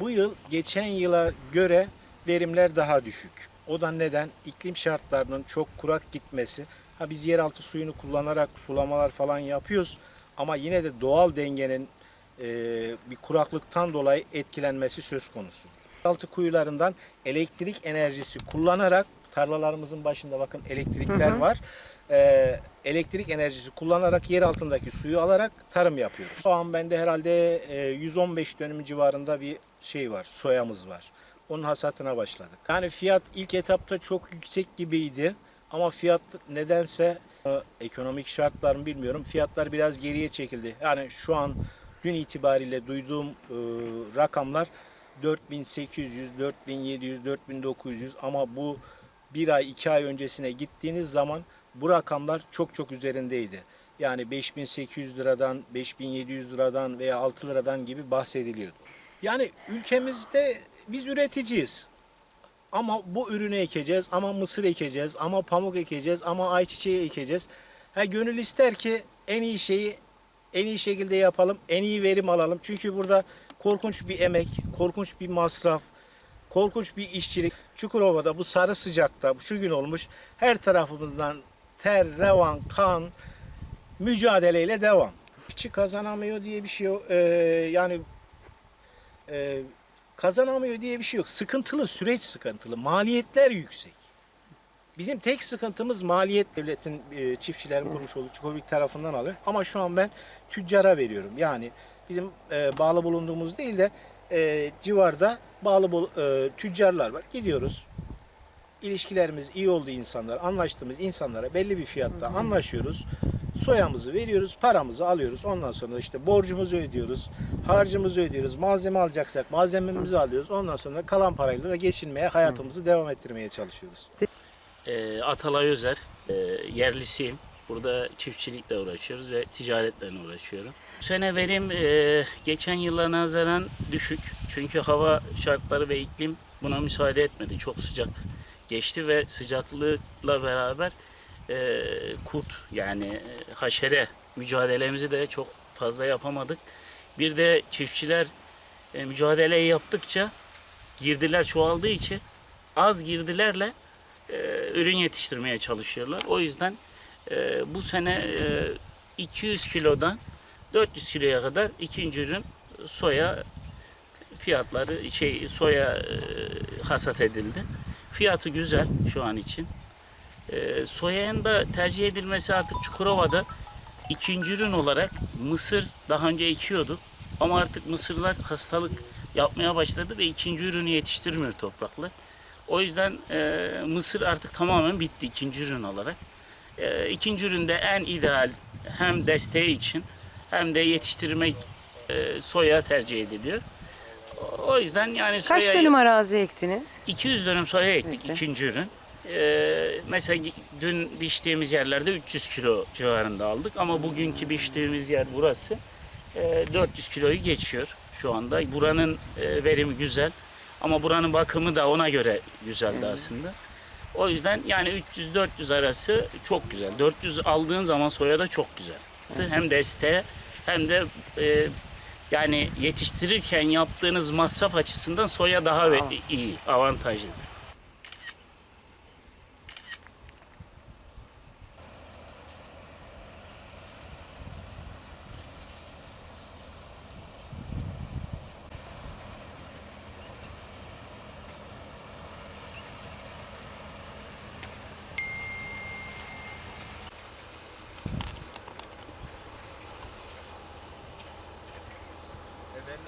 yıl geçen yıla göre verimler daha düşük. O da neden? İklim şartlarının çok kurak gitmesi. Ha biz yeraltı suyunu kullanarak sulamalar falan yapıyoruz ama yine de doğal dengenin e, bir kuraklıktan dolayı etkilenmesi söz konusu. Yeraltı kuyularından elektrik enerjisi kullanarak tarlalarımızın başında bakın elektrikler var. E, elektrik enerjisi kullanarak yer altındaki suyu alarak tarım yapıyoruz. Şu an bende herhalde e, 115 dönüm civarında bir şey var, soyamız var. Onun hasatına başladık. Yani fiyat ilk etapta çok yüksek gibiydi ama fiyat nedense e, ekonomik şartlar bilmiyorum. Fiyatlar biraz geriye çekildi. Yani şu an dün itibariyle duyduğum e, rakamlar 4800, 4700, 4900 ama bu bir ay iki ay öncesine gittiğiniz zaman bu rakamlar çok çok üzerindeydi. Yani 5800 liradan, 5700 liradan veya 6 liradan gibi bahsediliyordu. Yani ülkemizde biz üreticiyiz. Ama bu ürünü ekeceğiz, ama mısır ekeceğiz, ama pamuk ekeceğiz, ama ayçiçeği ekeceğiz. Ha, gönül ister ki en iyi şeyi en iyi şekilde yapalım, en iyi verim alalım. Çünkü burada korkunç bir emek, korkunç bir masraf, korkunç bir işçilik. Çukurova'da bu sarı sıcakta, şu gün olmuş, her tarafımızdan ter, revan, kan, mücadeleyle devam. Çiftçi kazanamıyor diye bir şey yok. Ee, yani e, kazanamıyor diye bir şey yok. Sıkıntılı, süreç sıkıntılı, maliyetler yüksek. Bizim tek sıkıntımız maliyet devletin e, çiftçilerin kurmuş olduğu Çukovik tarafından alıyor. Ama şu an ben tüccara veriyorum. Yani bizim e, bağlı bulunduğumuz değil de e, civarda bağlı bul- e, tüccarlar var. Gidiyoruz. İlişkilerimiz iyi olduğu insanlar, anlaştığımız insanlara belli bir fiyatta anlaşıyoruz. Soyamızı veriyoruz, paramızı alıyoruz. Ondan sonra işte borcumuzu ödüyoruz, harcımızı ödüyoruz. Malzeme alacaksak malzememizi alıyoruz. Ondan sonra kalan parayla da geçinmeye, hayatımızı devam ettirmeye çalışıyoruz. Ee, Atalay Özer, e, yerlisiyim. Burada çiftçilikle uğraşıyoruz ve ticaretle uğraşıyorum. Bu sene verim e, geçen yıla nazaran düşük. Çünkü hava şartları ve iklim buna müsaade etmedi. Çok sıcak geçti ve sıcaklıkla beraber e, kurt yani e, haşere mücadelemizi de çok fazla yapamadık. Bir de çiftçiler e, mücadeleyi yaptıkça girdiler çoğaldığı için az girdilerle e, ürün yetiştirmeye çalışıyorlar. O yüzden e, bu sene e, 200 kilodan 400 kiloya kadar ikinci ürün soya fiyatları şey soya e, hasat edildi. Fiyatı güzel şu an için. E, soyanın da tercih edilmesi artık Çukurova'da ikinci ürün olarak mısır daha önce ekiyorduk. Ama artık mısırlar hastalık yapmaya başladı ve ikinci ürünü yetiştirmiyor topraklar. O yüzden e, mısır artık tamamen bitti ikinci ürün olarak. E, ikinci üründe en ideal hem desteği için hem de yetiştirmek e, soya tercih ediliyor. O- yüzden yani Kaç soyayı dönüm arazi ektiniz? 200 dönüm soya ektik Peki. ikinci ürün. E, mesela dün biçtiğimiz yerlerde 300 kilo civarında aldık ama bugünkü biçtiğimiz yer burası e, 400 kiloyu geçiyor şu anda. Buranın e, verimi güzel ama buranın bakımı da ona göre güzeldi aslında. O yüzden yani 300-400 arası çok güzel. 400 aldığın zaman soya da çok güzel. Hem desteğe hem de e, yani yetiştirirken yaptığınız masraf açısından soya daha ve- iyi, avantajlı. then